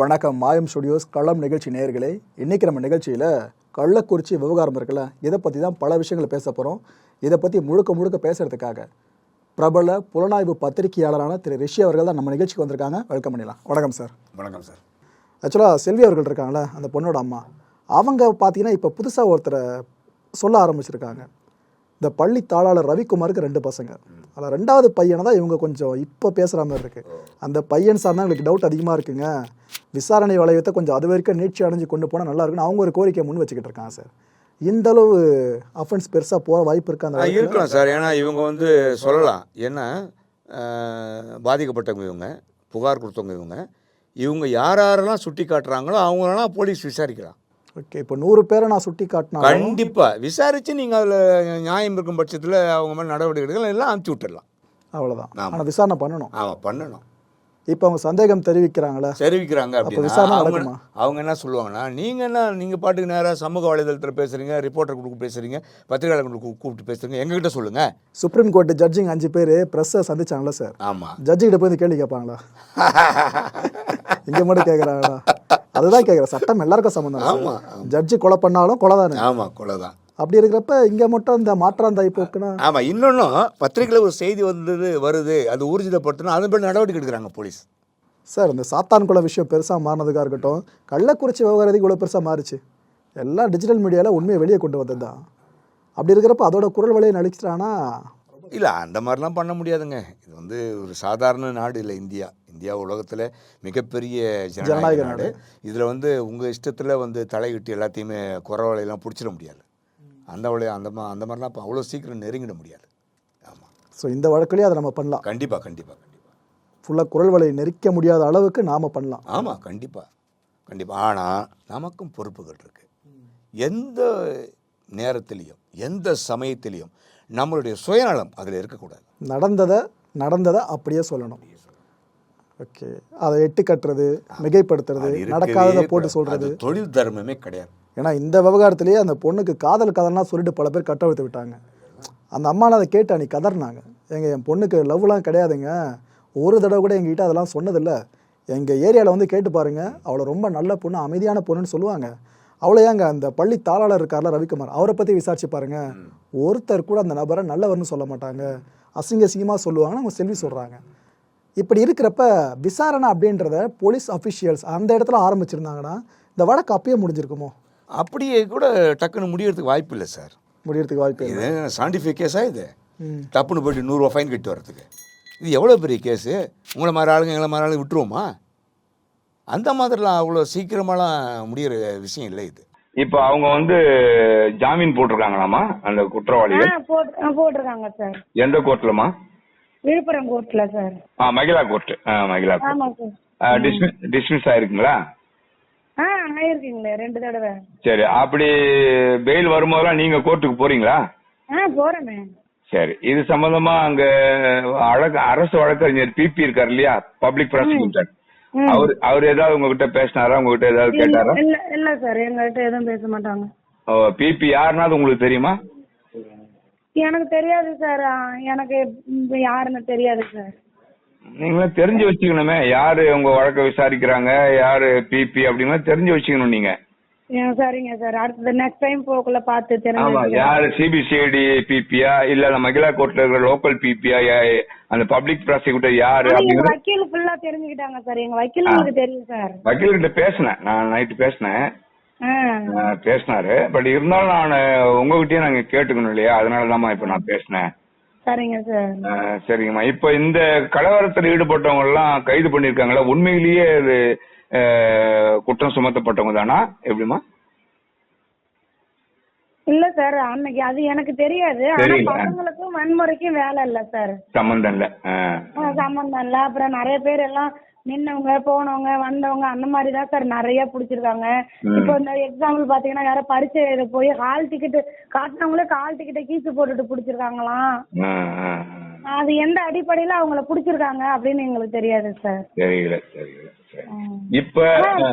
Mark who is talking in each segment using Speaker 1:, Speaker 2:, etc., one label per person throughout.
Speaker 1: வணக்கம். மாயம் ஸ்டுடியோஸ் களம் நிகழ்ச்சி நேயர்களே இன்னைக்கு நம்ம நிகழ்ச்சியில் கள்ளக்குறிச்சி விவகாரம் இருக்குல்ல இதை பற்றி தான் பல விஷயங்களை பேச போகிறோம் இதை பற்றி முழுக்க முழுக்க பேசுறதுக்காக பிரபல புலனாய்வு பத்திரிகையாளரான திரு ரிஷி அவர்கள் தான் நம்ம நிகழ்ச்சிக்கு வந்திருக்காங்க. வெல்கம் பண்ணிடலாம். வணக்கம் சார்.
Speaker 2: வணக்கம் சார்.
Speaker 1: ஆக்சுவலாக செல்வி அவர்கள் இருக்காங்களே அந்த பொண்ணோட அம்மா. அவங்க பார்த்தீங்கன்னா இப்போ புதுசாக ஒருத்தரை சொல்ல ஆரம்பிச்சிருக்காங்க. இந்த பள்ளி தாளாளர் ரவிக்குமாருக்கு ரெண்டு பசங்க. அதில் ரெண்டாவது பையனை தான் இவங்க கொஞ்சம் இப்போ பேசுகிற மாதிரி இருக்கு. அந்த பையன் சார் தான் எங்களுக்கு டவுட் அதிகமாக இருக்குங்க. விசாரணை வளையத்தை கொஞ்சம் அது வரைக்கும் நீட்சி அடைஞ்சு கொண்டு போனால் நல்லா இருக்குன்னு அவங்க ஒரு கோரிக்கையை முன் வச்சுக்கிட்டு இருக்காங்க சார். இந்த அளவு அஃபென்ஸ் பெருசாக போக வாய்ப்பு இருக்கு அந்த?
Speaker 2: இருக்கலாம் சார். ஏன்னா இவங்க வந்து சொல்லலாம். ஏன்னா பாதிக்கப்பட்டவங்க இவங்க புகார் கொடுத்தவங்க இவங்க. இவங்க யார் யாரெல்லாம் சுட்டி காட்டுறாங்களோ அவங்களெல்லாம் போலீஸ் விசாரிக்கலாம்.
Speaker 1: ஓகே. இப்போ நூறு பேரை நான் சுட்டி காட்டினா
Speaker 2: கண்டிப்பா. விசாரிச்சு நீங்க அதுல நியாயம் இருக்கும் பட்சத்துல அவங்க மேல நடவடிக்கை எடுக்கலாம். எல்லாம் அனுப்பிச்சு விட்டுடலாம்.
Speaker 1: அவ்வளோதான். ஆனால் விசாரணை பண்ணணும்.
Speaker 2: ஆமா பண்ணணும்.
Speaker 1: இப்போ அவங்க சந்தேகம் தெரிவிக்கிறாங்களே?
Speaker 2: தெரிவிக்கிறாங்க அப்படின்னா அவங்க என்ன சொல்லுவாங்கன்னா நீங்க என்ன நீங்க பாட்டுக்கு நேரா சமூக வலைதளத்துல பேசுறீங்க ரிப்போர்ட்டர் கொடுக்க பேசுறீங்க பத்திரிகையாளர் கூப்பிட்டு பேசுறீங்க எங்ககிட்ட சொல்லுங்க?
Speaker 1: சுப்ரீம் கோர்ட் ஜட்ஜிங் அஞ்சு பேர் ப்ரெஸ்ஸை சந்திச்சாங்களா சார்
Speaker 2: ஆமா.
Speaker 1: ஜட்ஜி கிட்ட போய் கேள்வி கேட்பாங்களா? இங்க மட்டும் கேட்குறாங்களா அதுதான் கேட்குறேன் சட்டம் எல்லாருக்கும் சம்மந்தம்.
Speaker 2: ஆமா,
Speaker 1: ஜட்ஜி கொலை பண்ணாலும் கொலை தானே?
Speaker 2: ஆமா கொலைதான்
Speaker 1: அப்படி இருக்கிறப்ப இங்க மட்டும் இந்த மாற்றாந்தாய் போக்குன்னா
Speaker 2: ஆமா இன்னொன்னும் பத்திரிகையில் ஒரு செய்தி வந்தது வருது அது ஊர்ஜிதப்படுத்தணும் அதன் பேர் நடவடிக்கை எடுக்கிறாங்க போலீஸ்.
Speaker 1: சார் இந்த சாத்தான் குல விஷயம் பெருசா மாறினதுக்காக இருக்கட்டும் கள்ளக்குறிச்சி விவகாரத்துக்கு இவ்வளவு பெருசா மாறுச்சு. எல்லாம் டிஜிட்டல் மீடியால உண்மையை வெளியே கொண்டு வந்தது தான் அப்படி இருக்கிறப்ப அதோட குரல் வழியை நடிச்சிட்டானா
Speaker 2: இல்லை அந்த மாதிரிலாம் பண்ண முடியாதுங்க. இது வந்து ஒரு சாதாரண நாடு இல்லை இந்தியா. இந்தியா உலகத்தில் மிகப்பெரிய
Speaker 1: ஜனநாயக
Speaker 2: நாடு. இதில் வந்து உங்கள் இஷ்டத்தில் வந்து தலையிட்டு எல்லாத்தையுமே குறவலையெல்லாம் பிடிச்சிட முடியாது. அந்த வழியை அந்த மா அந்த மாதிரிலாம் இப்போ அவ்வளோ சீக்கிரம் நெருங்கிட முடியாது. ஆமாம்
Speaker 1: ஸோ இந்த வழக்குலயே அதை நம்ம பண்ணலாம்.
Speaker 2: கண்டிப்பாக கண்டிப்பாக கண்டிப்பாக
Speaker 1: ஃபுல்லாக குரல் வலையை நெரிக்க முடியாத அளவுக்கு நாம பண்ணலாம்.
Speaker 2: ஆமாம் கண்டிப்பாக கண்டிப்பாக ஆனால் நமக்கும் பொறுப்புகள் இருக்கு. எந்த நேரத்திலையும் எந்த சமயத்திலையும் நம்மளுடைய சுயநலம் அதில் இருக்கக்கூடாது.
Speaker 1: நடந்ததை நடந்ததை அப்படியே சொல்லணும். ஓகே. அதை எட்டு கட்டுறது மிகைப்படுத்துறது நடக்காததை போட்டு. சொல்றது.
Speaker 2: தொழில் தர்மமே கிடையாது.
Speaker 1: ஏன்னா இந்த விவகாரத்திலேயே அந்த பொண்ணுக்கு காதல் கதர்லாம் சொல்லிட்டு பல பேர் கட்டவிழ்த்து விட்டாங்க. அந்த அம்மாலாம் அதை கேட்டு அன்னைக்கு கதறினாங்க எங்கள் என் பொண்ணுக்கு லவ்லாம் கிடையாதுங்க. ஒரு தடவை கூட எங்ககிட்ட அதெல்லாம் சொன்னதில்லை. எங்கள் ஏரியாவில் வந்து கேட்டு பாருங்க. அவளை ரொம்ப நல்ல பொண்ணு அமைதியான பொண்ணுன்னு சொல்லுவாங்க. அவளை ஏங்க அந்த பள்ளி தாளாளர் இருக்கார்ல ரவிக்குமார் அவரை பற்றி விசாரிச்சு பாருங்க. ஒருத்தர் கூட அந்த நபரை நல்லவர்னு சொல்ல மாட்டாங்க. அசிங்க அசிங்கமாக சொல்லுவாங்கன்னு அவங்க செல்வி சொல்கிறாங்க இப்படி இருக்கிறப்ப விசாரணை அப்படின்றத போலீஸ் அஃபிஷியல்ஸ் அந்த இடத்துல ஆரம்பிச்சிருந்தாங்கன்னா இந்த வழக்கு அப்பயே முடிஞ்சிருக்குமோ?
Speaker 2: அப்படியே கூட டக்குன்னு முடியறதுக்கு வாய்ப்பு இல்லை சார்.
Speaker 1: முடியறதுக்கு வாய்ப்பு இல்லை.
Speaker 2: இது சயின்டிஃபிக் கேஸா இது. டப்புன்னு போயிட்டு நூறுரூவா ஃபைன் கட்டி வரதுக்கு இது எவ்வளோ பெரிய கேஸு உங்களை மாதிரி ஆளுங்க எங்களை மாதிரி ஆளுங்க விட்டுருவோமா? அந்த மாதிரிலாம் அவ்வளோ சீக்கிரமாலாம் முடியிற விஷயம் இல்லை இது.
Speaker 3: இப்போ அவங்க வந்து ஜாமீன் போட்டிருக்காங்களாமா அந்த
Speaker 4: ஆ
Speaker 3: குற்றவாளிகள்
Speaker 4: போட் ஆ, போட்டிருக்காங்க சார்.
Speaker 3: எந்த கோர்ட்லமா
Speaker 4: விழுப்புரம் கோர்ட்ல சார்.
Speaker 3: ஆ மகிழா கோர்ட் ஆ மகிழா கோர்ட். டிஸ்மிஸ் டிஸ்மிஸ் ஆயிருக்குங்களா?
Speaker 4: ஆயிருக்கீங்களே ரெண்டு தடவை.
Speaker 3: சரி அப்படி பெயில் வரும்போதெல்லாம் நீங்க கோர்ட்டுக்கு போறீங்களா?
Speaker 4: ஆ போறேனே.
Speaker 3: சரி இது சம்பந்தமா அங்க வழக்கு அரசு வழக்கறிஞர் பிபி இருக்காரு இல்லையா? Public prosecutor. அவர் அவர் ஏதாவது உங்ககிட்ட பேசினாரா? உங்ககிட்ட ஏதாவது கேட்டாரா?
Speaker 4: இல்ல இல்ல சார் எங்ககிட்ட எதுவும் பேச மாட்டாங்க.
Speaker 3: பிபி யாருனாவது உங்களுக்கு தெரியுமா?
Speaker 4: எனக்கு தெரியாது சார் எனக்கு யாருன்னு தெரியாது சார்
Speaker 3: நீங்களும் தெரிஞ்சு வச்சுக்கணுமே. யாரு உங்க வழக்க விசாரிக்கிறாங்க யாரு பிபி அப்படின்னா தெரிஞ்சு வச்சுக்கணும் நீங்க.
Speaker 4: சரிங்க சார். அடுத்தது நெக்ஸ்ட் டைம் போக்குள்ள பார்த்து தெரிஞ்சு
Speaker 3: யாரு சிபிசிஐடி பிபியா இல்ல அந்த மகிழா கோர்ட்ல இருக்கிற லோக்கல் பிபியா அந்த பப்ளிக் ப்ராசிக்யூட்டர் யாரு
Speaker 4: எங்க
Speaker 3: அப்படிங்கிற
Speaker 4: வக்கீல் ஃபுல்லா தெரிஞ்சுக்கிட்டாங்க சார். எங்க வக்கீல் உங்களுக்கு தெரியும் சார்.
Speaker 3: வக்கீல் கிட்ட பேசினேன். நான் நைட்டு பேசினேன். பேசினாரு. பட் இருந்தாலும் நான் உங்ககிட்டயே நாங்க கேட்டுக்கணும் இல்லையா? அதனாலதாம்மா இப்ப நான் பேசினேன்.
Speaker 4: சரிங்க சார்.
Speaker 3: சரிங்கம்மா. இப்ப இந்த கலவரத்தில் ஈடுபட்டவங்க எல்லாம் கைது பண்ணிருக்காங்களா? உண்மையிலேயே அது குற்றம் சுமத்தப்பட்டவங்க தானா? எப்படிமா
Speaker 4: இல்ல சார் அன்னைக்கு அது எனக்கு தெரியாது. ஆனா. பசங்களுக்கும் வன்முறைக்கும் வேலை இல்ல சார்.
Speaker 3: சம்பந்தம் இல்ல.
Speaker 4: சம்பந்தம் இல்ல. அப்புறம் நிறைய பேர் எல்லாம் நின்னவங்க போனவங்க வந்தவங்க அந்த மாதிரி தான் சார் நிறைய புடிச்சிருக்காங்க. இப்போ இந்த எக்ஸாம்பிள் பாத்தீங்கன்னா யாரோ பரீட்சை எழுத போய் ஹால் டிக்கெட் காட்டினவங்களே ஹால் டிக்கெட்டை கீச்சு போட்டுட்டு புடிச்சிருக்காங்களாம். அது எந்த அடிப்படையில அவங்கள புடிச்சிருக்காங்க அப்படின்னு எங்களுக்கு தெரியாது சார்.
Speaker 3: தெரியல. இப்ப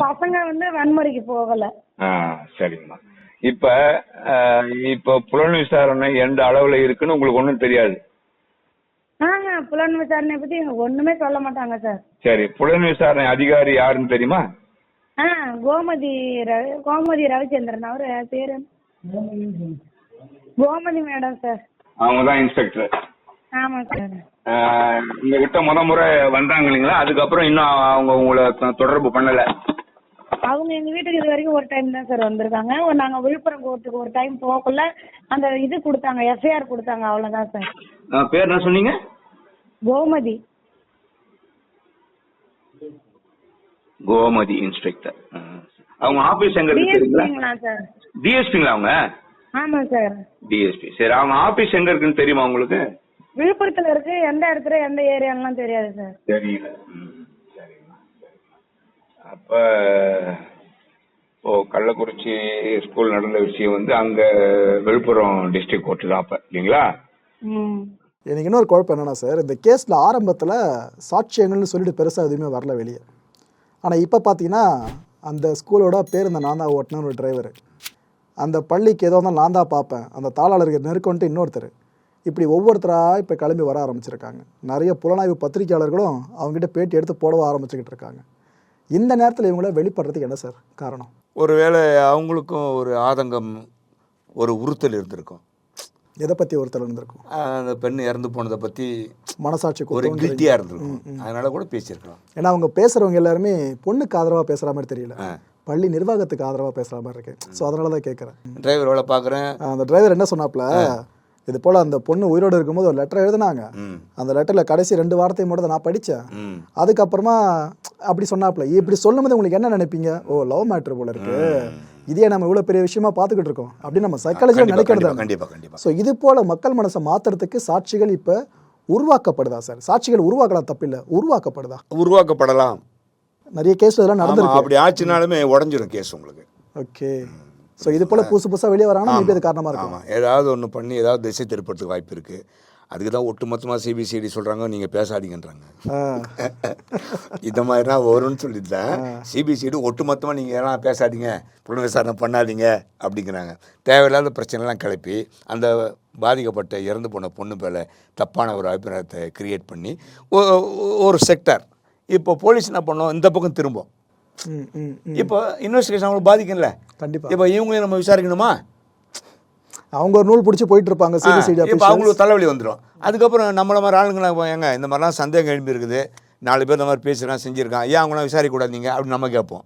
Speaker 4: பசங்க வந்து வன்முறைக்கு போகல.
Speaker 3: ஆ, சரிங்கம்மா இப்ப இப்ப புலன் விசாரணை எந்த அளவுல இருக்குன்னு உங்களுக்கு ஒண்ணும் தெரியாது.
Speaker 4: புலன் விசாரணை பத்தி ஒண்ணுமே சொல்ல மாட்டாங்க சார்.
Speaker 3: சரி புலன் விசாரணை அதிகாரி யாருன்னு தெரியுமா?
Speaker 4: ஆ கோமதி கோமதி ரவிச்சந்திரன் அவர் பேர்? Gomathi madam sir.
Speaker 3: அவங்க தான் இன்ஸ்பெக்டர்.
Speaker 4: ஆமாம் சார்.
Speaker 3: உங்க கிட்ட முத முறை வந்தாங்க இல்லைங்களா? அதுக்கப்புறம் இன்னும் அவங்க உங்களை தொடர்பு பண்ணல.
Speaker 4: அவங்க எங்க வீட்டுக்கு இது வரைக்கும் ஒரு டைம் தான் சார் வந்திருக்காங்க. நாங்க விழுப்புரம் கோர்ட்டுக்கு ஒரு டைம் போகக்குள்ள அந்த இது கொடுத்தாங்க எஃப்ஐஆர் கொடுத்தாங்க அவ்வளவுதான் சார்.
Speaker 3: பேர் என்ன சொன்னீங்க?
Speaker 4: கோமதி.
Speaker 3: கோமதி இன்ஸ்பெக்டர். அவங்க ஆபீஸ் எங்க இருக்கு
Speaker 4: டிஎஸ்பிங்களா
Speaker 3: அவங்க?
Speaker 4: ஆமா சார்.
Speaker 3: டிஎஸ்பி சரி அவங்க ஆபீஸ் எங்க இருக்குன்னு தெரியுமா உங்களுக்கு?
Speaker 4: விழுப்புரத்துல இருக்கு. எந்த இடத்துல எந்த ஏரியாலாம் தெரியாது சார்.
Speaker 3: தெரியல. அப்ப ஓ கள்ளக்குறிச்சி ஸ்கூல் நடந்த விஷயம் வந்து அங்க விழுப்புரம் டிஸ்ட்ரிக்ட் கோர்ட்டு தான் அப்ப இல்லைங்களா?
Speaker 1: எனக்கு இன்னொரு குழப்பம் என்னென்னா சார் இந்த கேஸில் ஆரம்பத்தில் சாட்சியங்கள்னு சொல்லிட்டு பெருசாக எதுவுமே வரல வெளியே. ஆனால் இப்போ பார்த்தீங்கன்னா அந்த ஸ்கூலோட பேர் நான் தான் ஓட்டினு ஒரு டிரைவர் அந்த பள்ளிக்கு ஏதோ தான் நான் தான் பார்ப்பேன் அந்த தாளாளருக்கு நெருக்கம்ட்டு இன்னொருத்தர். இப்படி ஒவ்வொருத்தராக இப்போ கிளம்பி வர ஆரம்பிச்சிருக்காங்க. நிறைய புலனாய்வு பத்திரிகையாளர்களும் அவங்ககிட்ட பேட்டி எடுத்து போடவ ஆரம்பிச்சுக்கிட்டு இருக்காங்க. இந்த நேரத்தில் இவங்கள வெளிப்படுறதுக்கு என்ன சார் காரணம்?
Speaker 2: ஒருவேளை அவங்களுக்கும் ஒரு ஆதங்கம் ஒரு உறுத்தல் இருந்திருக்கும்.
Speaker 1: எதை பற்றி ஒருத்தர் இருந்திருக்கும்
Speaker 2: அந்த பெண் இறந்து போனதை பற்றி
Speaker 1: மனசாட்சி
Speaker 2: ஒரு கில்ட்டியாக இருந்திருக்கும். அதனால கூட பேசியிருக்கலாம்.
Speaker 1: ஏன்னா அவங்க பேசுறவங்க எல்லாருமே பொண்ணுக்கு ஆதரவா பேசுற மாதிரி தெரியல. பள்ளி நிர்வாகத்துக்கு ஆதரவா பேசுற மாதிரி இருக்கு. ஸோ அதனால தான் கேட்குறேன்
Speaker 2: டிரைவர் வேலை பார்க்குறேன்.
Speaker 1: அந்த டிரைவர் என்ன சொன்னாப்ல இது போல அந்த பொண்ணு உயிரோடு இருக்கும்போது ஒரு லெட்டர் எழுதுனாங்க. அந்த லெட்டர்ல கடைசி ரெண்டு வார்த்தையை மட்டும் நான் படிச்சேன்.
Speaker 2: ம்.
Speaker 1: அதுக்கப்புறமா அப்படி சொன்னாப்ல இப்படி சொல்லும்போது உங்களுக்கு என்ன நினைப்பீங்க? ஓ லவ் மேட்ரு போல இருக்கு. இதே நம்ம இவ்வளவு பெரிய விஷயமா பார்த்துக்கிட்டு இருக்கோம் அப்படின்னு நம்ம சைக்காலஜியில்
Speaker 2: கண்டிப்பா,
Speaker 1: நினைக்கிறது
Speaker 2: கண்டிப்பா கண்டிப்பா கண்டிப்பா.
Speaker 1: ஸோ இது போல மக்கள் மனசை மாத்துறதுக்கு சாட்சிகள் இப்போ உருவாக்கப்படுதா சார் சாட்சிகள் உருவாக்கலாம் தப்பில்லை. உருவாக்கப்படுதா?
Speaker 2: உருவாக்கப்படலாம்.
Speaker 1: நிறைய கேஸ் இதெல்லாம் நடந்திருக்கு.
Speaker 2: அப்படி ஆச்சுனாலுமே உடஞ்சிரும் கேஸ் உங்களுக்கு.
Speaker 1: ஓகே ஸோ இது போல புதுசு புதுசா வெளியே வராங்கன்னா மேபி அது காரணமா இருக்கும்.
Speaker 2: ஏதாவது ஒன்று பண்ணி ஏதாவது திசை திருப்பறதுக்கு வாய்ப்பு இருக்குது அதுக்கு தான் ஒட்டுமொத்தமாக சிபிசிஐடி சொல்கிறாங்க நீங்கள் பேசாதீங்கன்றாங்க. இந்த மாதிரினா வரும்னு சொல்லிட்டேன் சிபிசிஐடி ஒட்டுமொத்தமாக நீங்கள் எல்லாம் பேசாதீங்க புலன் விசாரணை பண்ணாதீங்க அப்படிங்கிறாங்க. தேவையில்லாத பிரச்சனைலாம் கிளப்பி அந்த பாதிக்கப்பட்ட இறந்து போன பொண்ணு மேலே தப்பான ஒரு அபிப்பிராயத்தை கிரியேட் பண்ணி ஒரு செக்டார் இப்போ போலீஸ் என்ன பண்ணோம் இந்த பக்கம் திரும்பும். இப்போ இன்வெஸ்டிகேஷன் அவங்களுக்கு பாதிக்கும்ல.
Speaker 1: கண்டிப்பா.
Speaker 2: இப்போ இவங்களையும் நம்ம விசாரிக்கணுமா?
Speaker 1: அவங்க ஒரு நூல் பிடிச்சி போயிட்டு இருப்பாங்க சிபிசிடி
Speaker 2: இப்போ அவங்களுக்கு தலைவலி வந்துடும் அதுக்கப்புறம் நம்மள மாதிரி ஆளுங்களாம் ஏங்க இந்த மாதிரிலாம் சந்தேகம் எழுப்பி இருக்குது நாலு பேர் இந்த மாதிரி பேசுகிறான் செஞ்சுருக்கான். ஏன் அவங்களாம் விசாரிக்கக்கூடாது நீங்கள் அப்படின்னு நம்ம கேட்போம்.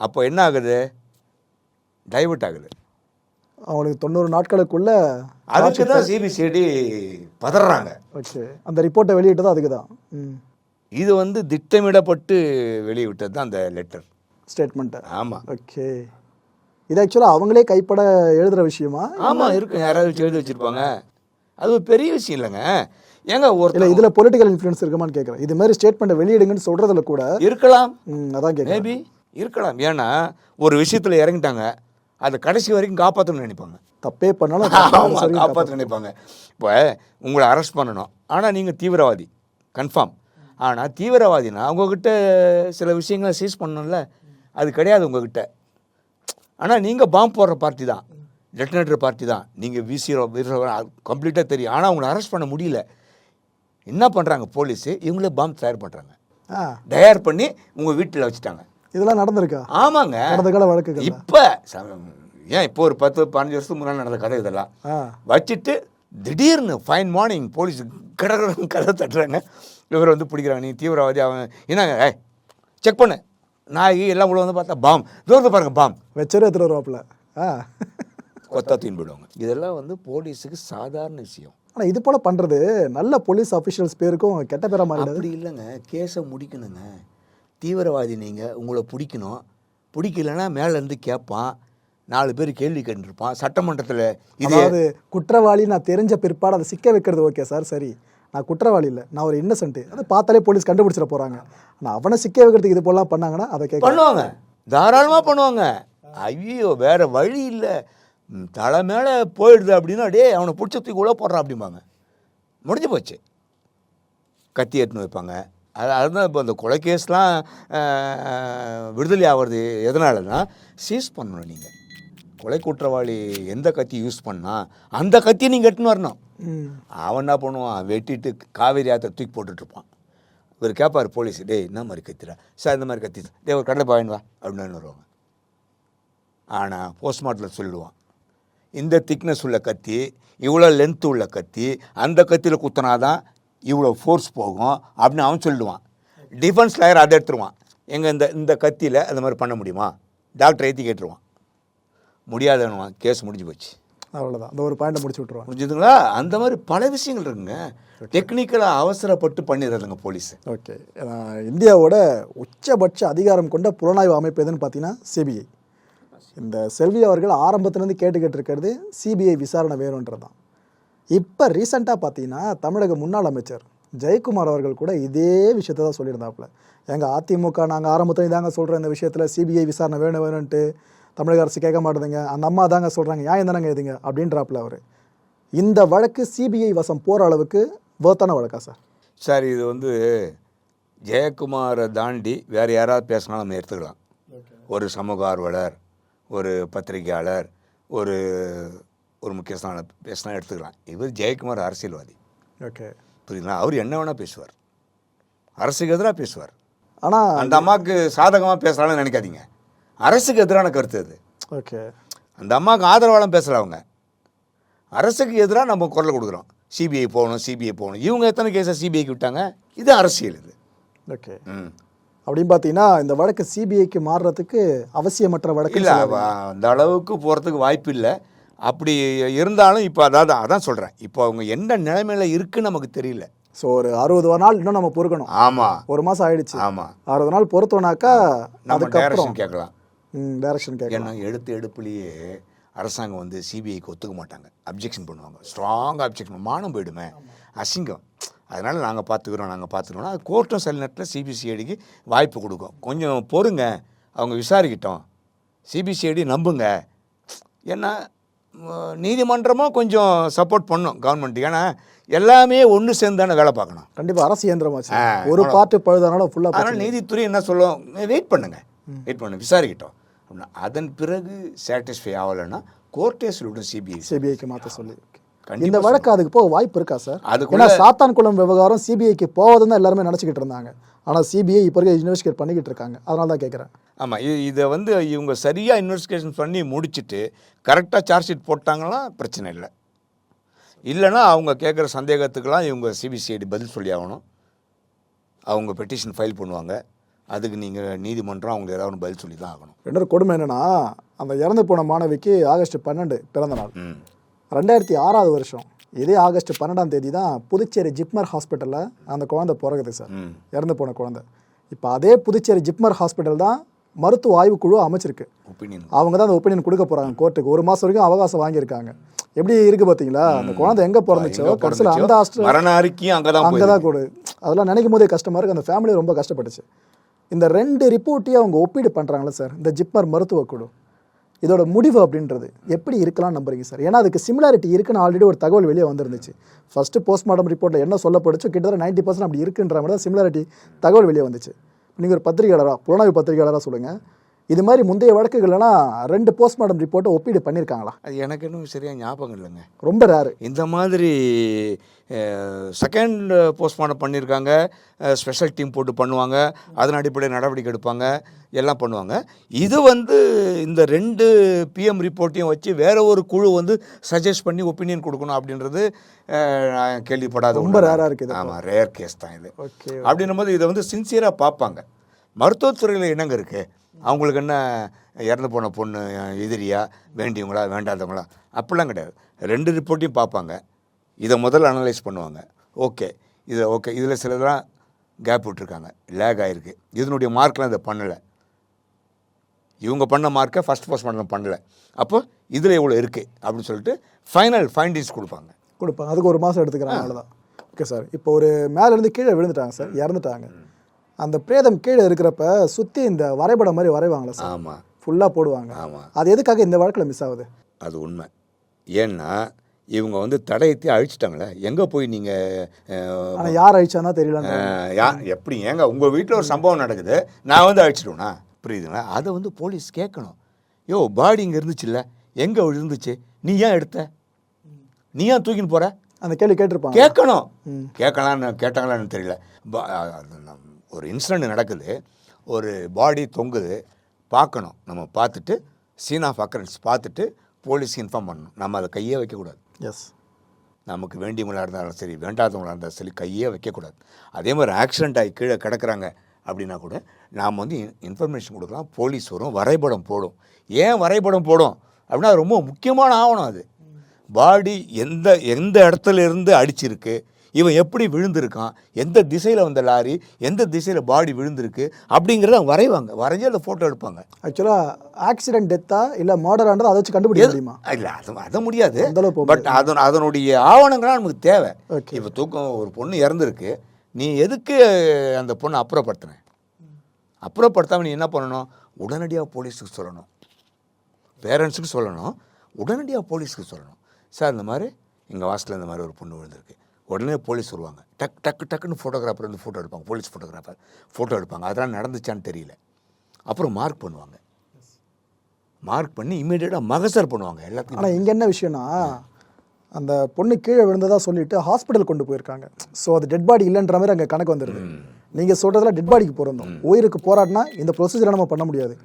Speaker 2: அப்போ என்ன ஆகுது? டைவர்ட் ஆகுது.
Speaker 1: அவங்களுக்கு தொண்ணூறு நாட்களுக்குள்ள
Speaker 2: அதுக்கு தான் சிபிசிஐடி பதறாங்க.
Speaker 1: அந்த ரிப்போர்ட்டை வெளியிட்டதும் அதுக்கு தான் ம்.
Speaker 2: இது வந்து திட்டமிடப்பட்டு வெளியிட்டது தான் அந்த லெட்டர்
Speaker 1: ஸ்டேட்மெண்ட்டை
Speaker 2: ஆமாம்
Speaker 1: ஓகே இது ஆக்சுவலாக அவங்களே கைப்பட எழுதுற விஷயமா?
Speaker 2: ஆமாம் இருக்கும் யாராவது வச்சு எழுதி வச்சுருப்பாங்க. அது ஒரு பெரிய விஷயம் இல்லைங்க. ஏங்க
Speaker 1: இல்லை
Speaker 2: ஒருத்தர்
Speaker 1: இதில் பொலிட்டிக்கல் இன்ஃப்ளூயன்ஸ் இருக்குமான்னு கேட்குறேன் இது மாதிரி ஸ்டேட்மெண்ட்டை வெளியிடுங்கன்னு சொல்றதுல கூட
Speaker 2: இருக்கலாம்.
Speaker 1: அதான் கேட்குறேன்
Speaker 2: மேபி இருக்கலாம். ஏன்னா ஒரு விஷயத்தில் இறங்கிட்டாங்க. அதை கடைசி வரைக்கும் காப்பாற்றணும்னு நினைப்பாங்க.
Speaker 1: தப்பே பண்ணாலும்
Speaker 2: ஆமாம்
Speaker 1: சரி
Speaker 2: காப்பாற்ற நினைப்பாங்க. இப்போ உங்களை அரெஸ்ட் பண்ணணும். ஆனால் நீங்கள் தீவிரவாதி. கன்ஃபார்ம் ஆனால் தீவிரவாதினா உங்ககிட்ட சில விஷயங்களை சீஸ் பண்ணணும்ல. அது கிடையாது உங்ககிட்ட. ஆனால் நீங்கள் பாம்பு போடுற பார்ட்டி தான். டெட்டனேட்டர் பார்ட்டி தான். நீங்கள் வீசிற கம்ப்ளீட்டாக தெரியும். ஆனால் உங்களை அரெஸ்ட் பண்ண முடியல. என்ன பண்ணுறாங்க போலீஸு இவங்களே பாம்பு தயார் பண்ணுறாங்க தயார் பண்ணி உங்கள் வீட்டில் வச்சுட்டாங்க.
Speaker 1: இதெல்லாம் நடந்திருக்கா?
Speaker 2: ஆமாங்க.
Speaker 1: கடந்த கால வழக்குகள்
Speaker 2: இப்போ ஏன் இப்போ ஒரு பத்து பதினஞ்சு வருஷத்துக்கு முன்னாடி நடந்த கதை இதெல்லாம்? வச்சுட்டு திடீர்னு ஃபைன் மார்னிங் போலீஸ் கடற்கரை கதை தட்டுறாங்க. இவர் வந்து பிடிக்கிறாங்க. நீ தீவிரவாதி அவன் என்னங்க? செக் பண்ணு. நாய் எல்லாம் உள்ள வந்து பார்த்தா பாம். தூரத்தை பாருங்க பாம்.
Speaker 1: வச்சரே எடுத்துட்டு வருவாப்புல. ஆ.
Speaker 2: கொத்தா தூன் போயிடுவாங்க. இதெல்லாம் வந்து போலீஸுக்கு சாதாரண விஷயம்.
Speaker 1: ஆனால் இது போல பண்ணுறது நல்ல போலீஸ் அஃபிஷியல்ஸ் பேருக்கும் கெட்ட பேரா மாறிடாது.
Speaker 2: அப்படி இல்லைங்க. கேஸை முடிக்கணுங்க. தீவிரவாதி நீங்கள் உங்களை பிடிக்கணும். பிடிக்கலன்னா மேலேருந்து கேட்பான். நாலு பேர் கேள்வி கேட்டுருப்பான். சட்டமன்றத்தில் இது
Speaker 1: குற்றவாளி நான் தெரிஞ்ச பிற்பாடு அதை சிக்க வைக்கிறது ஓகே சார் சரி. நான் குற்றவாளி இல்லை. நான் ஒரு இன்னசென்ட் அதை பார்த்தாலே போலீஸ் கண்டுபிடிச்சிட போறாங்க. ஆனால் அவனை சிக்க வைக்கிறதுக்கு இது போலாம் பண்ணாங்கன்னா அதை கேட்க
Speaker 2: பண்ணுவாங்க. தாராளமாக பண்ணுவாங்க. ஐயோ வேற வழி இல்லை. தலை மேலே போயிடுது அப்படின்னா டேய் அவனை பிடிச்ச தூக்கி உள்ள போடுறான் அப்படிம்பாங்க. முடிஞ்சு போச்சு. கத்தி எடுத்துன்னு வைப்பாங்க. அது அதுதான் இப்போ இந்த கொலை கேஸ்லாம் விடுதலை ஆகிறது எதனாலனா சீஸ் பண்ணணும் நீங்கள் கொலை குற்றவாளி எந்த கத்தி யூஸ் பண்ணால் அந்த கத்தியை நீங்கள் எடுத்துன்னு வரணும். அவன் என்ன பண்ணுவான்? வெட்டிட்டு காவேரி ஆற்ற தூக்கி போட்டுட்ருப்பான். இவர் கேட்பார் போலீஸ் டேய் என்ன மாதிரி கத்திரா சார் இந்த மாதிரி கத்தி டே ஒரு கடலை பாயின்னு வா அப்படின்னு வருவாங்க. ஆனால் போஸ்ட்மார்ட்டத்தில் சொல்லுவான். இந்த திக்னஸ் உள்ள கத்தி இவ்வளோ லென்த் உள்ள கத்தி அந்த கத்தியில் குத்தினாதான் இவ்வளோ ஃபோர்ஸ் போகும் அப்படின்னு அவன் சொல்லிடுவான் டிஃபென்ஸ் லாயர் அதை எடுத்துருவான். எங்கள் இந்த இந்த கத்தியில் அந்த மாதிரி பண்ண முடியுமா? டாக்டர் ஏற்றி கேட்டுருவான். முடியாதவனுவான் கேஸ் முடிஞ்சு போச்சு.
Speaker 1: அவ்வளோதான் அந்த ஒரு பாயிண்ட்டை முடிச்சு விட்ருவாங்க
Speaker 2: புரிஞ்சுதுங்களா? அந்த மாதிரி பல விஷயங்கள் இருக்குங்க. டெக்னிக்கலாக அவசரப்பட்டு பண்ணிடுறதுங்க போலீஸ்
Speaker 1: ஓகே இந்தியாவோட உச்சபட்ச அதிகாரம் கொண்ட புலனாய்வு அமைப்பு எதுன்னு பார்த்தீங்கன்னா சிபிஐ இந்த செல்வி அவர்கள் ஆரம்பத்துலேருந்து கேட்டுக்கிட்டு இருக்கிறது சிபிஐ விசாரணை வேணுன்றது தான் இப்போ ரீசெண்டாக பார்த்தீங்கன்னா தமிழக முன்னாள் அமைச்சர் ஜெயக்குமார் அவர்கள் கூட இதே விஷயத்தை தான் சொல்லியிருந்தாப்புல. எங்கள் அதிமுக நாங்கள் ஆரம்பத்தில் தாங்க சொல்கிறோம் இந்த விஷயத்தில் சிபிஐ விசாரணை வேணும் வேணும்ன்ட்டு தமிழக அரசு கேட்க மாட்டேதுங்க. அந்த அம்மா தாங்க சொல்கிறாங்க ஏன் தானங்க இதுங்க? அப்படின்றாப்புல அவர். இந்த வழக்கு சிபிஐ வசம் போகிற அளவுக்கு வேர்த்தான வழக்கா சார்?
Speaker 2: சார் இது வந்து ஜெயக்குமாரை தாண்டி வேறு யாராவது பேசினாலும் நம்ம எடுத்துக்கலாம். ஒரு சமூக ஆர்வலர் ஒரு பத்திரிகையாளர் ஒரு ஒரு முக்கியஸ்தான பேசினா எடுத்துக்கலாம். இவர் ஜெயக்குமார் அரசியல்வாதி.
Speaker 1: ஓகே.
Speaker 2: புரியுதுங்களா? அவர் என்ன வேணால் பேசுவார். அரசுக்கு எதிராக பேசுவார்.
Speaker 1: ஆனால்
Speaker 2: அந்த அம்மாவுக்கு சாதகமாக பேசலாம்னு நினைக்காதீங்க. அரசுக்கு எதிரான கருத்து அது.
Speaker 1: ஓகே.
Speaker 2: அந்த அம்மாவுக்கு ஆதரவாளம் பேசல அவங்க. அரசுக்கு எதிராக நம்ம குரல் கொடுக்குறோம். சிபிஐ போகணும் சிபிஐ போகணும். இவங்க எத்தனை கேஸை சிபிஐக்கு விட்டாங்க? இது அரசியல் இது.
Speaker 1: ஓகே.
Speaker 2: ம்.
Speaker 1: அப்படின்னு பார்த்தீங்கன்னா இந்த வழக்கு சிபிஐக்கு மாறுறதுக்கு அவசியமற்ற வழக்கு
Speaker 2: இல்லை அந்த அளவுக்கு போகிறதுக்கு வாய்ப்பு இல்லை. அப்படி இருந்தாலும் இப்போ அதாவது அதான் சொல்கிறேன் இப்போ அவங்க என்ன நிலைமையில இருக்குன்னு நமக்கு தெரியல.
Speaker 1: ஸோ ஒரு அறுபது நாள் இன்னும் நம்ம பொறுக்கணும்.
Speaker 2: ஆமாம்
Speaker 1: ஒரு மாதம் ஆயிடுச்சு.
Speaker 2: ஆமாம்
Speaker 1: அறுபது நாள் பொறுத்தோனாக்கா
Speaker 2: நம்ம
Speaker 1: அதுக்கப்புறம்
Speaker 2: கேட்கலாம்.
Speaker 1: டைரக்ஷன்
Speaker 2: ஏன்னா எடுத்து எடுப்புலேயே அரசாங்கம் வந்து சிபிஐக்கு ஒத்துக்க மாட்டாங்க. அப்ஜெக்ஷன் பண்ணுவாங்க. ஸ்ட்ராங்காக அப்ஜெக்ஷன் மானம் போயிடுமே. அசிங்கம். அதனால் நாங்கள் பார்த்துக்குறோம் நாங்கள் பார்த்துக்குறோம் அது கோர்ட்டும் சில நேரத்தில் சிபிசிஐடிக்கு வாய்ப்பு கொடுக்கும். கொஞ்சம் பொறுங்க. அவங்க விசாரிக்கிட்டோம். சிபிசிஐடி நம்புங்க. ஏன்னா நீதிமன்றமும் கொஞ்சம் சப்போர்ட் பண்ணும் கவர்மெண்ட் ஏன்னா எல்லாமே ஒன்று சேர்ந்து தானே வேலை பார்க்கணும்.
Speaker 1: கண்டிப்பாக அரசு இயந்திரமாச்சு ஒரு பார்ட்டு பழுதானாலும் ஃபுல்லாக
Speaker 2: அதனால் நீதித்துறை என்ன சொல்லும்? வெயிட் பண்ணுங்க. வெயிட் பண்ணுங்க. விசாரிக்கட்டும். அப்படின்னா அதன் பிறகு சாட்டிஸ்ஃபை ஆகலைன்னா கோர்ட்டே சொல்லிவிடும் சிபிஐ
Speaker 1: சிபிஐக்கு மாற்ற சொல்லி. இந்த வழக்கு அதுக்கு போக வாய்ப்பு இருக்கா சார்
Speaker 2: அதுக்குள்ள-
Speaker 1: ஏன்னா சாத்தான்குளம் விவகாரம் சிபிஐக்கு போவதுன்னு தான் எல்லாருமே நினச்சிக்கிட்டு இருந்தாங்க. ஆனால் சிபிஐ இப்போ இருக்க இன்வெஸ்டிகேட் பண்ணிக்கிட்டு இருக்காங்க. அதனால தான் கேட்குறேன்
Speaker 2: ஆமாம் இது இதை வந்து இவங்க சரியாக இன்வெஸ்டிகேஷன் பண்ணி முடிச்சுட்டு கரெக்டாக சார்ஜ் ஷீட் போட்டாங்கன்னா பிரச்சனை இல்லை. இல்லைன்னா அவங்க கேட்குற சந்தேகத்துக்கெல்லாம் இவங்க சிபிசிஐடி பதில் சொல்லி ஆகணும். அவங்க பெட்டிஷன் ஃபைல் பண்ணுவாங்க. அதுக்கு நீங்கள் நீதிமன்றம் அவங்க ஏதாவது பதில் சொல்லி தான் ஆகணும்.
Speaker 1: இன்னொரு கொடுமை என்னன்னா அந்த இறந்து போன மாணவிக்கு ஆகஸ்ட் பன்னெண்டு பிறந்த நாள். ரெண்டாயிரத்தி ஆறாவது வருஷம் இதே ஆகஸ்ட் பன்னெண்டாம் தேதி தான் புதுச்சேரி ஜிப்மர் ஹாஸ்பிட்டலில் அந்த குழந்தை பிறகுது சார். இறந்து போன குழந்தை. இப்போ அதே புதுச்சேரி ஜிப்மர் ஹாஸ்பிட்டல் தான் மருத்துவ ஆய்வு குழு அமைச்சிருக்கு அவங்க தான் அந்த ஒப்பீனியன் கொடுக்க போகிறாங்க கோர்ட்டுக்கு ஒரு மாதம் வரைக்கும் அவகாசம் வாங்கியிருக்காங்க. எப்படி இருக்கு பார்த்தீங்களா அந்த குழந்தை எங்கே பிறந்துச்சோ? கடைசியில் அந்த ஹாஸ்டல்
Speaker 2: அங்கே தான்
Speaker 1: அங்கே தான் கொடு. அதெல்லாம் நினைக்கும் போதே கஷ்டமாக இருக்குது அந்த ஃபேமிலி ரொம்ப கஷ்டப்பட்டுச்சு. இந்த ரெண்டு ரிப்போர்ட்டையும் அவங்க ஒப்பீடு பண்ணுறாங்களே சார். இந்த ஜிப்மர் மருத்துவ குழு இதோட முடிவு அப்படின்றது எப்படி இருக்கலாம் நம்புறீங்க சார்? ஏன்னா அதுக்கு சிமிலாரிட்டி இருக்குன்னு ஆல்ரெடி ஒரு தகவல் வெளியே வந்துருந்துச்சு. ஃபர்ஸ்ட் போஸ்ட்மார்ட்டம் ரிப்போர்ட்டில் என்ன சொல்லப்படுச்சோ கிட்டத்தட்ட நைன்ட்டி பர்சன்ட் அப்படி இருக்குன்ற மாதிரி தான் சிமிலாரிட்டி தகவல் வெளியே வந்துச்சு. நீங்கள் ஒரு பத்திரிகையாளராக புலனாய்வு பத்திரிகையாளராக சொல்லுங்கள் இது மாதிரி முந்தைய வழக்குகள்லாம் ரெண்டு போஸ்ட்மார்ட்டம் ரிப்போர்ட்டை ஒப்பீடு பண்ணியிருக்காங்களா
Speaker 2: அது எனக்கு இன்னும் சரியாக ஞாபகம் இல்லைங்க.
Speaker 1: ரொம்ப ரேரு
Speaker 2: இந்த மாதிரி செகண்ட் போஸ்ட்மார்ட்டம் பண்ணியிருக்காங்க ஸ்பெஷல் டீம் போட்டு பண்ணுவாங்க. அதன் அடிப்படையில் நடவடிக்கை எடுப்பாங்க. எல்லாம் பண்ணுவாங்க. இது வந்து இந்த ரெண்டு பிஎம் ரிப்போர்ட்டையும் வச்சு வேற ஒரு குழு வந்து சஜஸ்ட் பண்ணி ஒப்பீனியன் கொடுக்கணும் அப்படின்றது கேள்விப்படாத
Speaker 1: ரொம்ப rare-ஆ இருக்கு இது.
Speaker 2: ஆமாம் ரேர் கேஸ் தான் இது.
Speaker 1: ஓகே
Speaker 2: அப்படின்னும் போது இதை வந்து சின்சியராக பார்ப்பாங்க. மருத்துவத்துறையில் என்னங்க இருக்குது அவங்களுக்கு என்ன இறந்து போன பொண்ணு எதிரியா வேண்டியவங்களா வேண்டாதவங்களா? அப்படிலாம் கிடையாது. ரெண்டு ரிப்போர்ட்டையும் பார்ப்பாங்க. இதை முதல்ல அனலைஸ் பண்ணுவாங்க. ஓகே. இதில் ஓகே. இதில் சிலதெல்லாம் கேப் விட்டுருக்காங்க. லேக் ஆகிருக்கு இதனுடைய மார்க்லாம் இதை பண்ணலை. இவங்க பண்ண மார்க்கை ஃபஸ்ட் போஸ்ட்மார்ட்டம் பண்ணலை. அப்போ இதில் இவ்வளோ இருக்குது அப்படின்னு சொல்லிட்டு ஃபைனல் ஃபைண்டிங்ஸ் கொடுப்பாங்க.
Speaker 1: கொடுப்பாங்க. அதுக்கு ஒரு மாதம் எடுத்துக்கிறாங்க அவ்வளோதான் ஓகே சார் இப்போ ஒரு மேலேருந்து கீழே விழுந்துட்டாங்க சார் இறந்துட்டாங்க. அந்த பிரேதம் கீழே இருக்கிறப்ப சுற்றி இந்த வரைபடம் மாதிரி வரைவாங்களா சார்?
Speaker 2: ஆமாம்
Speaker 1: ஃபுல்லாக போடுவாங்க.
Speaker 2: ஆமாம்
Speaker 1: அது எதுக்காக இந்த வழக்கில் மிஸ் ஆகுது?
Speaker 2: அது உண்மை. ஏன்னா இவங்க வந்து தடயத்தை அழிச்சிட்டாங்களே. எங்கே போய் நீங்கள்
Speaker 1: யார் அழிச்சானா தெரியல
Speaker 2: யா எப்படி? ஏங்க உங்கள் வீட்டில் ஒரு சம்பவம் நடக்குது. நான் வந்து அழிச்சிடுவேனா? புரியுதுங்களா? அதை வந்து போலீஸ் கேட்கணும். யோ பாடி இங்கே இருந்துச்சுல்ல. எங்கே இருந்துச்சு நீ ஏன் எடுத்த? நீ ஏன் தூக்கின்னு போற?
Speaker 1: அந்த கேள்வி கேட்டிருப்பாங்க.
Speaker 2: கேட்கணும். கேட்கலான்னு கேட்டாங்களான்னு தெரியல. ஒரு இன்சிடென்ட் நடக்குது ஒரு பாடி தொங்குது பார்க்கணும். நம்ம பார்த்துட்டு சீன் ஆஃப் அக்கரன்ஸ் பார்த்துட்டு போலீஸ்க்கு இன்ஃபார்ம் பண்ணணும். நம்ம அதை கையே வைக்கக்கூடாது.
Speaker 1: எஸ்
Speaker 2: நமக்கு வேண்டியவங்களா இருந்தாலும் சரி வேண்டாதவங்களா இருந்தாலும் சரி கையே வைக்கக்கூடாது. அதே மாதிரி ஆக்சிடென்ட் ஆகி கீழே கிடக்குறாங்க அப்படின்னா கூட நாம் வந்து இன்ஃபர்மேஷன் கொடுக்கலாம். போலீஸ் வரும் வரைபடம் போடும். ஏன் வரைபடம் போடும்? அப்படின்னா அது ரொம்ப முக்கியமான ஆவணம் அது. பாடி எந்த எந்த இடத்துல இருந்து அடிச்சிருக்கு? இவன் எப்படி விழுந்திருக்கான்? எந்த திசையில் வந்த லாரி? எந்த திசையில் பாடி விழுந்திருக்கு? அப்படிங்கிறத வரைவாங்க. வரைஞ்சி அதை ஃபோட்டோ எடுப்பாங்க.
Speaker 1: ஆக்சுவலாக ஆக்சிடென்ட் டெத்தா இல்லை மர்டரான்றது அதை வச்சு கண்டுபிடிக்க முடியுமா?
Speaker 2: இல்லை அது அதை முடியாது. பட் அதன் அதனுடைய ஆவணங்கள்லாம் நமக்கு தேவை.
Speaker 1: Okay.
Speaker 2: இப்போ தூக்கம் ஒரு பொண்ணு இறந்துருக்கு. நீ எதுக்கு அந்த பொண்ணை அப்புறப்படுத்தின அப்புறப்படுத்தாம நீ என்ன பண்ணணும்? உடனடியாக போலீஸுக்கு சொல்லணும். பேரண்ட்ஸுக்கு சொல்லணும். உடனடியாக போலீஸுக்கு சொல்லணும். சார் இந்த மாதிரி எங்கள் வாசலில் இந்த மாதிரி ஒரு பொண்ணு விழுந்திருக்கு. உடனே போலீஸ் வருவாங்க. டக் டக்கு டக்குன்னு ஃபோட்டோகிராஃபர் வந்து ஃபோட்டோ எடுப்பாங்க. போலீஸ் ஃபோட்டோகிராஃபர் ஃபோட்டோ எடுப்பாங்க. அதெல்லாம் நடந்துச்சான்னு தெரியல. அப்புறம் மார்க் பண்ணுவாங்க. மார்க் பண்ணி இமீடியட்டாக மகசர் பண்ணுவாங்க எல்லாத்தையும்.
Speaker 1: ஆனால் இங்கே என்ன விஷயம்னா அந்த பொண்ணு கீழே விழுந்ததா சொல்லிட்டு ஹாஸ்பிட்டல் கொண்டு போயிருக்காங்க. ஸோ அது டெட் பாடி இல்லைன்ற மாதிரி அங்கே கணக்கு வந்துடுது நீங்கள் சொல்கிறதுல டெட் பாடிக்கு பிறந்தோம் உயிருக்கு போராடினா இந்த ப்ரொசீஜரை நம்ம பண்ண முடியாது.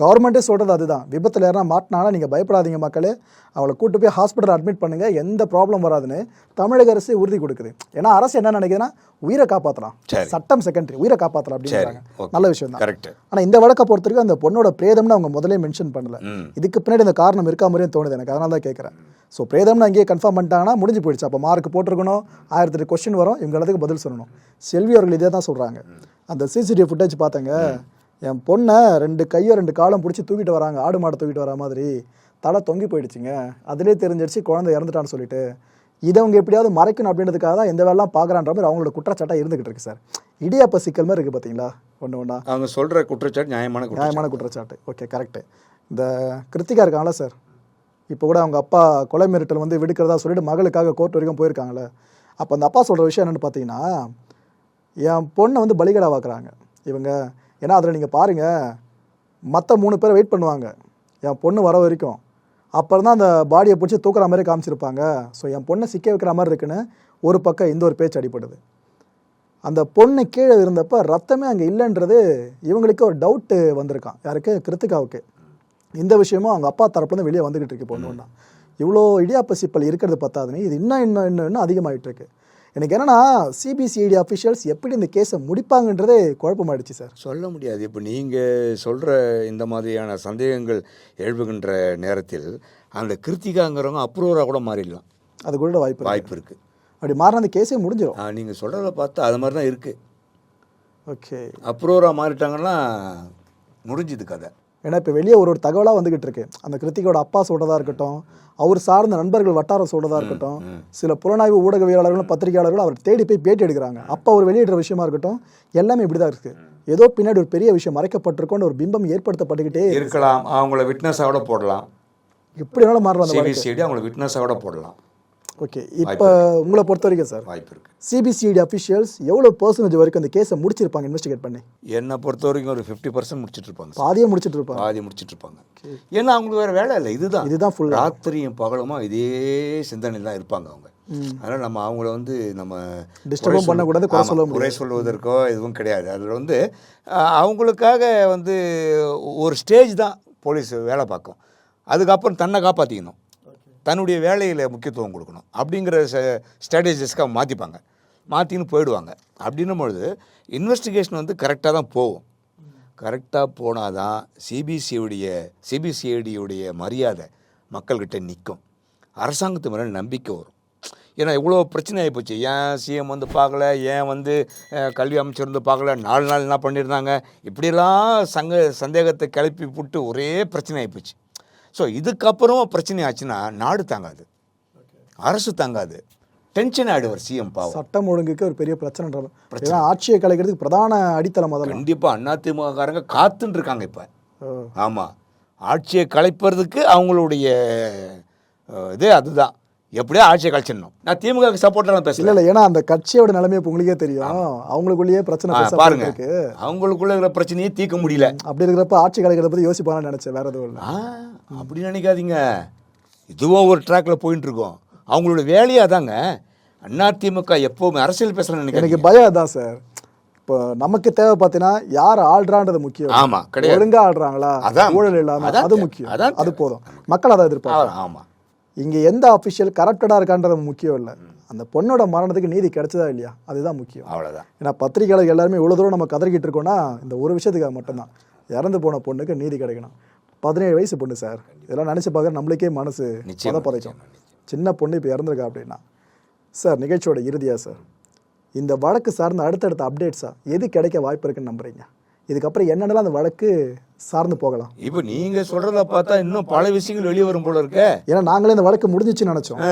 Speaker 1: கவர்மெண்ட்டே சொல்கிறது அதுதான். விபத்தில் யாரா மாட்டினாலும் நீங்கள் பயப்படாதீங்க மக்களே. அவளை கூட்டு போய் ஹாஸ்பிட்டல் அட்மிட் பண்ணுங்க. எந்த ப்ராப்ளம் வராதுன்னு தமிழக அரசு உறுதி கொடுக்குது. ஏன்னா அரசு என்ன நினைக்குதுன்னா உயிரை காப்பாற்றலாம். சட்டம் செகண்டரி உயிரை காப்பாற்றலாம்
Speaker 2: ஓகே
Speaker 1: நல்ல விஷயம் தான்.
Speaker 2: கரெக்ட்
Speaker 1: ஆனால் இந்த வழக்கை பொறுத்த வரைக்கும் அந்த பொண்ணோட பிரேதம்னு அவங்க முதலே மென்ஷன் பண்ணல. இதுக்கு பின்னாடி இந்த காரணம் இருக்கா மாதிரியும் தோணுது எனக்கு. அதனால தான் கேட்குறேன் ஸோ பிரேதம்னு அங்கேயே கன்ஃபார்ம் பண்ணிட்டாங்கன்னா முடிஞ்சு போயிடுச்சு. அப்போ மார்க் போட்டிருக்கணும். ஆயிரத்தி எட்டு கொஸ்டின் வரும். இவங்க எல்லாத்துக்கும் பதில் சொல்லணும். செல்வி அவர்கள் இதே தான் சொல்கிறாங்க அந்த சிசிடிவி ஃபுட்டேஜ் பார்த்தங்க என் பொண்ணை ரெண்டு கையை ரெண்டு காலம் பிடிச்சி தூக்கிட்டு வராங்க. ஆடு மாடை தூக்கிட்டு வர மாதிரி. தலை தொங்கி போயிடுச்சுங்க. அதிலே தெரிஞ்சிடுச்சு குழந்தை இறந்துட்டான்னு சொல்லிட்டு. இதை அவங்க எப்படியாவது மறைக்கணும் அப்படின்றதுக்காக தான் எந்த வேலைலாம் பார்க்குறான்ற மாதிரி அவங்களோட குற்றச்சாட்டாக இருந்துகிட்டு இருக்கு சார். இடியாப்ப சிக்கல் மாதிரி இருக்குது பார்த்தீங்களா ஒன்று ஒன்றா
Speaker 2: அவங்க சொல்கிற குற்றச்சாட்டு நியாயமான
Speaker 1: நியாயமான குற்றச்சாட்டு. ஓகே கரெக்டு இந்த கிருத்திகா இருக்காங்களா சார்? இப்போ கூட அவங்க அப்பா கொலை மிரட்டல் வந்து விடுக்கிறதா சொல்லிட்டு மகளுக்காக கோர்ட் வரைக்கும் போயிருக்காங்களே அப்போ அந்த அப்பா சொல்கிற விஷயம் என்னென்னு பார்த்தீங்கன்னா என் பொண்ணை வந்து பலிகடாவாக்குறாங்க இவங்க ஏன்னா அதில் நீங்கள் பாருங்கள் மற்ற மூணு பேர் வெயிட் பண்ணுவாங்க. என் பொண்ணு வர வரைக்கும். அப்புறம் தான் அந்த பாடியை பிடிச்சி தூக்குற மாதிரி காமிச்சிருப்பாங்க. ஸோ என் பொண்ணை சிக்க வைக்கிற மாதிரி இருக்குன்னு ஒரு பக்கம் இந்த ஒரு பேச்சு அடிப்படுது அந்த பொண்ணு கீழே இருந்தப்போ ரத்தமே அங்கே இல்லைன்றது இவங்களுக்கு ஒரு டவுட்டு வந்திருக்கான். யாருக்கு? கிருத்திகாவுக்கு. இந்த விஷயமும் அவங்க அப்பா தரப்புலேருந்து வெளியே வந்துகிட்டு இருக்கு பொண்ணு ஒன்றா இவ்வளோ இடியாப்ப சிப்பல் இருக்கிறது பத்தாதுன்னு இது இன்னும் இன்னும் இன்னும் இன்னும் அதிகமாகிட்டு இருக்கு. எனக்கு என்னன்னா சிபிசிஐடி அஃபிஷியல்ஸ் எப்படி இந்த கேஸை முடிப்பாங்கன்றதே குழப்பமாயிடுச்சு சார்.
Speaker 2: சொல்ல முடியாது. இப்போ நீங்கள் சொல்கிற இந்த மாதிரியான சந்தேகங்கள் எழுப்புகின்ற நேரத்தில் அந்த கிருத்திகாங்கிறவங்க அப்ரூவராக கூட மாறிடலாம்.
Speaker 1: அது கூட வாய்ப்பு.
Speaker 2: வாய்ப்பு இருக்குது
Speaker 1: அப்படி மாறினா அந்த கேஸே முடிஞ்சிடும்
Speaker 2: நீங்கள் சொல்கிறத பார்த்தா அது மாதிரி தான் இருக்குது
Speaker 1: ஓகே
Speaker 2: அப்ரூவராக மாறிட்டாங்கன்னா முடிஞ்சுது கதை.
Speaker 1: ஏன்னா இப்போ வெளியே ஒரு ஒரு தகவலாக வந்துகிட்டு இருக்கு. அந்த கிருத்திகோட அப்பா சொல்றதா இருக்கட்டும் அவர் சார்ந்த நண்பர்கள் வட்டாரம் சொல்றதா இருக்கட்டும் சில புலனாய்வு ஊடகவியலாளர்களும் பத்திரிகையாளர்களும் அவர் தேடி போய் பேட்டி எடுக்கிறாங்க. அப்போ அவர் வெளியிடுற விஷயமா இருக்கட்டும் எல்லாமே இப்படி தான் இருக்கு. ஏதோ பின்னாடி ஒரு பெரிய விஷயம் மறைக்கப்பட்டிருக்கோன்னு ஒரு பிம்பம் ஏற்படுத்தப்பட்டுக்கிட்டே இருக்கு.
Speaker 2: இருக்கலாம். அவங்கள விட்னஸாக போடலாம்.
Speaker 1: எப்படி வேணாலும் மாறலாம்
Speaker 2: அவங்கள விட்னஸாக போடலாம்.
Speaker 1: ஓகே இப்போ உங்களை பொறுத்த வரைக்கும் சார்
Speaker 2: வாய்ப்பு இருக்குது
Speaker 1: சிபிசிஐடி அஃபிஷியல்ஸ் எவ்வளோ பர்சன்டேஜ் வரைக்கும் அந்த கேஸை முடிச்சிருப்பாங்க இன்வெஸ்டிகேட் பண்ணி?
Speaker 2: என்னை பொறுத்த வரைக்கும் ஒரு ஃபிஃப்டி பர்சன்ட் முடிச்சிட்டு இருப்பாங்க
Speaker 1: பாதியே முடிச்சிட்டு இருப்பாங்க
Speaker 2: பாதி முடிச்சிட்டு இருப்பாங்க ஏன்னா அவங்களுக்கு வேறு வேலை இல்லை. இதுதான்.
Speaker 1: இதுதான் full.
Speaker 2: ராத்திரியும் பகலுமா இதே சிந்தனையில் தான் இருப்பாங்க அவங்க. அதனால் நம்ம அவங்கள வந்து நம்ம சொல்ல-
Speaker 1: பண்ணக்கூடாது, குறை சொல்ல
Speaker 2: குறை சொல்வதற்கோ எதுவும் கிடையாது. அதில் வந்து அவங்களுக்காக வந்து ஒரு ஸ்டேஜ் தான் போலீஸ் வேலை பார்க்கும். அதுக்கப்புறம் தன்னை காப்பாற்றிக்கணும் தன்னுடைய வேலையில் முக்கியத்துவம் கொடுக்கணும் அப்படிங்கிற ஸ்ட்ராட்டஜிஸ்க்கு அவங்க மாற்றிப்பாங்க மாற்றின்னு போயிடுவாங்க. அப்படின்னும் பொழுது இன்வெஸ்டிகேஷன் வந்து கரெக்டாக தான் போகும். கரெக்டாக போனால் தான் சிபிசிஐடைய சிபிசிஐடியுடைய மரியாதை மக்கள்கிட்ட நிற்கும் அரசாங்கத்து மேலே நம்பிக்கை வரும். ஏன்னா இவ்வளோ பிரச்சனை ஆகிப்போச்சு ஏன் சிஎம் வந்து பார்க்கல? ஏன் வந்து கல்வி அமைச்சர் வந்து பார்க்கல? நாலு நாள் என்ன பண்ணியிருந்தாங்க? இப்படியெல்லாம் சங்க சந்தேகத்தை கிளப்பி விட்டு ஒரே பிரச்சனை ஆகிப்போச்சு ஸோ இதுக்கப்புறம் பிரச்சனை ஆச்சுன்னா நாடு தாங்காது. அரசு தாங்காது. டென்ஷன் ஆகிடுவார் சிஎம் பாவம்.
Speaker 1: சட்டம் ஒழுங்குக்கு ஒரு பெரிய பிரச்சனை ஆட்சியை கலைக்கிறதுக்கு பிரதான அடித்தளம் முதல்ல
Speaker 2: கண்டிப்பாக அதிமுககாரங்க காத்துன்னு இருக்காங்க இப்போ. ஆமாம் ஆட்சியை கலைப்பதற்கு அவங்களுடைய இதே அதுதான். எப்படியோ ஆட்சியை கழிச்சிடணும். நான் திமுக சப்போர்ட்லாம்
Speaker 1: இல்ல
Speaker 2: பேசல
Speaker 1: இல்ல ஏன்னா அந்த கட்சியோட நிலைமை இப்ப உங்களுக்கே தெரியும். அவங்களுக்குள்ளேயே பிரச்சனை
Speaker 2: பாருங்க. அவங்களுக்குள்ள இருக்கிற பிரச்சனையே தீர்க்க முடியல.
Speaker 1: அப்படி இருக்கிறப்ப ஆட்சி கலைக்கிறத பத்தி யோசிப்பான்னு நினைச்சேன் வேற எதுவும் இல்லை.
Speaker 2: அப்படி நினைக்காதீங்க. இதுவும் ஒரு ட்ராக்ல போயிட்டு இருக்கோம். அவங்களோட வேலையே அதாங்க. அதிமுக எப்பவுமே அரசியல் பேசல
Speaker 1: எனக்கு
Speaker 2: நினைக்கிறேன்
Speaker 1: பயம் அதான் சார் இப்போ நமக்கு தேவை பார்த்தீங்கன்னா யார் ஆள்றான்றது முக்கியம்.
Speaker 2: ஆமா கிடையாது.
Speaker 1: ஒழுங்கா ஆள்றாங்களா?
Speaker 2: அதான்.
Speaker 1: ஊழல் இல்லாம
Speaker 2: அதான்
Speaker 1: அது. முக்கியம். அது. போதும். மக்கள் அதை எதிர்பார்ப்பாங்க
Speaker 2: ஆமா.
Speaker 1: இங்க எந்த அபிஷியல் கரப்டடா இருக்கான்றது முக்கியம் இல்ல. அந்த பொண்ணோட மரணத்துக்கு நீதி கிடைச்சதா இல்லையா? அதுதான் முக்கியம்.
Speaker 2: அவ்வளவுதான்.
Speaker 1: ஏன்னா பத்திரிகையாளர் எல்லாருமே இவ்வளவு தூரம் நம்ம கதறிக்கிட்டு இருக்கோம்னா இந்த ஒரு விஷயத்துக்காக மட்டும்தான். இறந்து போன பொண்ணுக்கு நீதி கிடைக்கணும். பதினேழு வயசு பொண்ணு சார் இதெல்லாம் நினைச்சு பார்க்க நம்மளுக்கே மனசு பதப்பதைக்கும் சின்ன பொண்ணு இப்போ இறந்துருக்கா அப்படின்னா சார் நிகழ்ச்சியோட இறுதியா சார் இந்த வழக்கு சார்ந்த அடுத்தடுத்த அப்டேட்ஸா எது கிடைக்க வாய்ப்பு இருக்குன்னு நம்புறீங்க? இதுக்கப்புறம் என்னென்னலாம் அந்த வழக்கு சார்ந்து போகலாம்?
Speaker 2: இப்போ நீங்க சொல்றத பார்த்தா இன்னும் பல விஷயங்கள் வெளியே வரும் போல இருக்கே.
Speaker 1: ஏன்னா நாங்களே இந்த வழக்கு முடிஞ்சிச்சுன்னு நினைச்சோம்.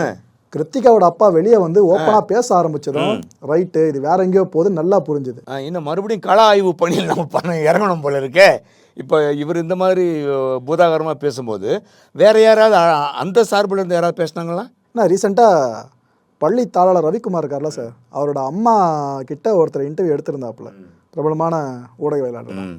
Speaker 1: கிருத்திகாவோட அப்பா வெளியே வந்து ஓப்பனா பேச ஆரம்பிச்சதும் ரைட்டு இது வேற எங்கேயோ போகுது நல்லா புரிஞ்சுது.
Speaker 2: இன்னும் மறுபடியும் கள ஆய்வு பணியில் நம்ம பண்ண இறங்கணும் போல இருக்கே. இப்போ இவர் இந்த மாதிரி பூதாகரமாக பேசும்போது வேற யாராவது அந்த சார்பில் இருந்து யாராவது பேசுனாங்களா?
Speaker 1: நான் ரீசெண்டாக பள்ளி தாளாளர் ரவிக்குமார் இருக்கார்ல சார் அவரோட அம்மா கிட்ட ஒருத்தர் இன்டர்வியூ எடுத்திருந்தாப்புல. பிரபலமான ஊடகவியலாளர்
Speaker 2: ம்.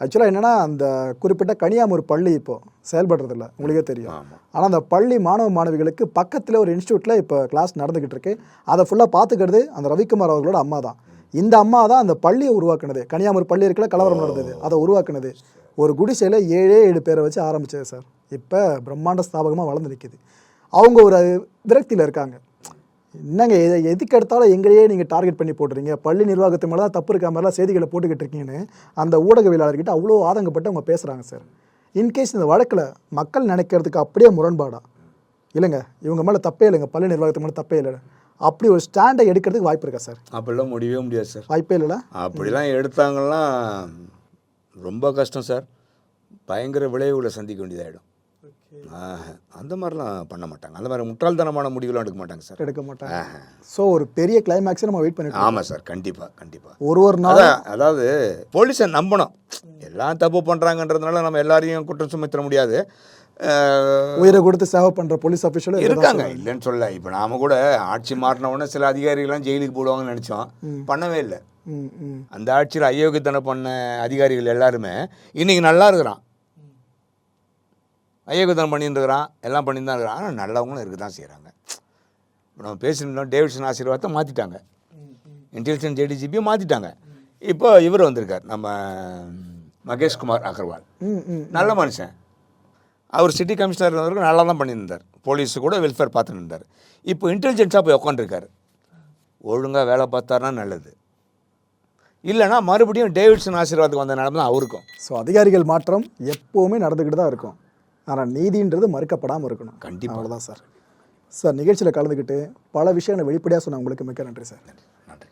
Speaker 1: ஆக்சுவலாக என்னன்னா அந்த குறிப்பிட்ட கனியாமூர் பள்ளி இப்போ செயல்படுறதில்ல. உங்களுக்கே தெரியும். ஆனால் அந்த பள்ளி மாணவ மாணவிகளுக்கு பக்கத்தில் ஒரு இன்ஸ்டியூட்டில் இப்போ கிளாஸ் நடந்துக்கிட்டு இருக்கு அதை ஃபுல்லாக பார்த்துக்கிறது அந்த ரவிக்குமார் அவர்களோட அம்மா தான். இந்த அம்மா தான் அந்த பள்ளியை உருவாக்குனது. கனியாமூர் பள்ளி இருக்குல்ல கலவரம் நடந்தது. அதை உருவாக்குனது. ஒரு குடிசையில் ஏழே ஏழு பேரை வச்சு ஆரம்பிச்சது சார். இப்போ பிரம்மாண்ட ஸ்தாபகமாக வளர்ந்து நிற்கிது அவங்க ஒரு விரக்தியில் இருக்காங்க. என்னங்க எது எதுக்கு எடுத்தாலும் எங்களையே நீங்கள் டார்கெட் பண்ணி போட்டுறீங்க? பள்ளி நிர்வாகத்து மேலே தான் தப்பு இருக்க மாதிரிலாம் செய்திகளை போட்டுக்கிட்டு இருக்கீங்கன்னு அந்த ஊடகவியலாளர்கிட்ட அவ்வளோ ஆதங்கப்பட்டு அவங்க பேசுகிறாங்க சார் இன்கேஸ் இந்த வழக்கில் மக்கள் நினைக்கிறதுக்கு அப்படியே முரண்பாடா? இல்லைங்க இவங்க மேலே தப்பே இல்லைங்க. பள்ளி நிர்வாகத்து மேலே தப்பே இல்லை அப்படி ஒரு ஸ்டாண்டை எடுக்கிறதுக்கு வாய்ப்பு இருக்கா சார்
Speaker 2: அப்படிலாம் முடியவே முடியாது சார்
Speaker 1: வாய்ப்பே இல்லைல்ல
Speaker 2: அப்படிலாம் எடுத்தாங்கன்னா ரொம்ப கஷ்டம் சார் பயங்கர விளைவுகளை சந்திக்க வேண்டியதாயிடும். ஆஹா, அந்த மாதிரிலாம் பண்ண மாட்டாங்க. அந்த மாதிரி முட்டாள்தனமான முடிவுலாம் எடுக்க மாட்டாங்க சார்.
Speaker 1: எடுக்க மாட்டாங்க. ஸோ ஒரு பெரிய கிளைமேக்ஸை நம்ம வெயிட் பண்ணிட்டு
Speaker 2: ஆமாம் சார் கண்டிப்பாக கண்டிப்பாக
Speaker 1: ஒரு ஒரு நாள்
Speaker 2: அதாவது போலீஸை நம்பணும். எல்லாம் தப்பு பண்ணுறாங்கன்றதுனால நம்ம எல்லாரையும் குற்றம் சுமத்திட முடியாது.
Speaker 1: உயிரை கொடுத்து சேவை பண்ணுற போலீஸ் அஃபிஷியலும்
Speaker 2: இருக்காங்க. இல்லைன்னு சொல்ல இப்போ நாம கூட ஆட்சி மாறின சில அதிகாரிகள்லாம் ஜெயிலுக்கு போடுவாங்கன்னு நினச்சோம். பண்ணவே இல்லை. அந்த ஆட்சியில் அயோக்கியத்தனம் பண்ண அதிகாரிகள் எல்லாருமே இன்னைக்கு நல்லா இருக்கிறான். அயோக்கியத்தனம் பண்ணிட்டு எல்லாம் பண்ணிட்டு தான் இருக்கிறான். ஆனால் நல்லவங்களும் இருக்க தான் செய்கிறாங்க இப்போ நம்ம பேசியிருந்தோம் டேவிட்சன் ஆசீர்வாதத்தை மாற்றிட்டாங்க இன்டெலிஜென்ஸ் ஏடிஜிபியும் மாற்றிட்டாங்க இப்போ இவர் வந்திருக்கார் நம்ம மகேஷ்குமார் அகர்வால். நல்ல மனுஷன். அவர் சிட்டி கமிஷனர் இருந்தவருக்கு நல்லா தான் பண்ணியிருந்தார். போலீஸு கூட வெல்ஃபேர் பார்த்துன்னு இருந்தார் இப்போ இன்டெலிஜென்ஸாக போய் உட்காந்துருக்காரு ஒழுங்காக வேலை பார்த்தாருன்னா நல்லது. இல்லைன்னா மறுபடியும் டேவிட்சன் ஆசீர்வாதத்துக்கு வந்த நிலைமை தான் அவருக்கும்.
Speaker 1: ஸோ அதிகாரிகள் மாற்றம் எப்போவுமே நடந்துக்கிட்டு தான் இருக்கும். ஆனால் நீதின்றது மறுக்கப்படாமல் இருக்கணும்.
Speaker 2: கண்டிப்பா.
Speaker 1: அவ்வளோதான் சார். சார் நிகழ்ச்சியில் கலந்துக்கிட்டு பல விஷயங்களை வெளிப்படையாக சொன்ன உங்களுக்கு மிக்க நன்றி சார்.
Speaker 2: நன்றி.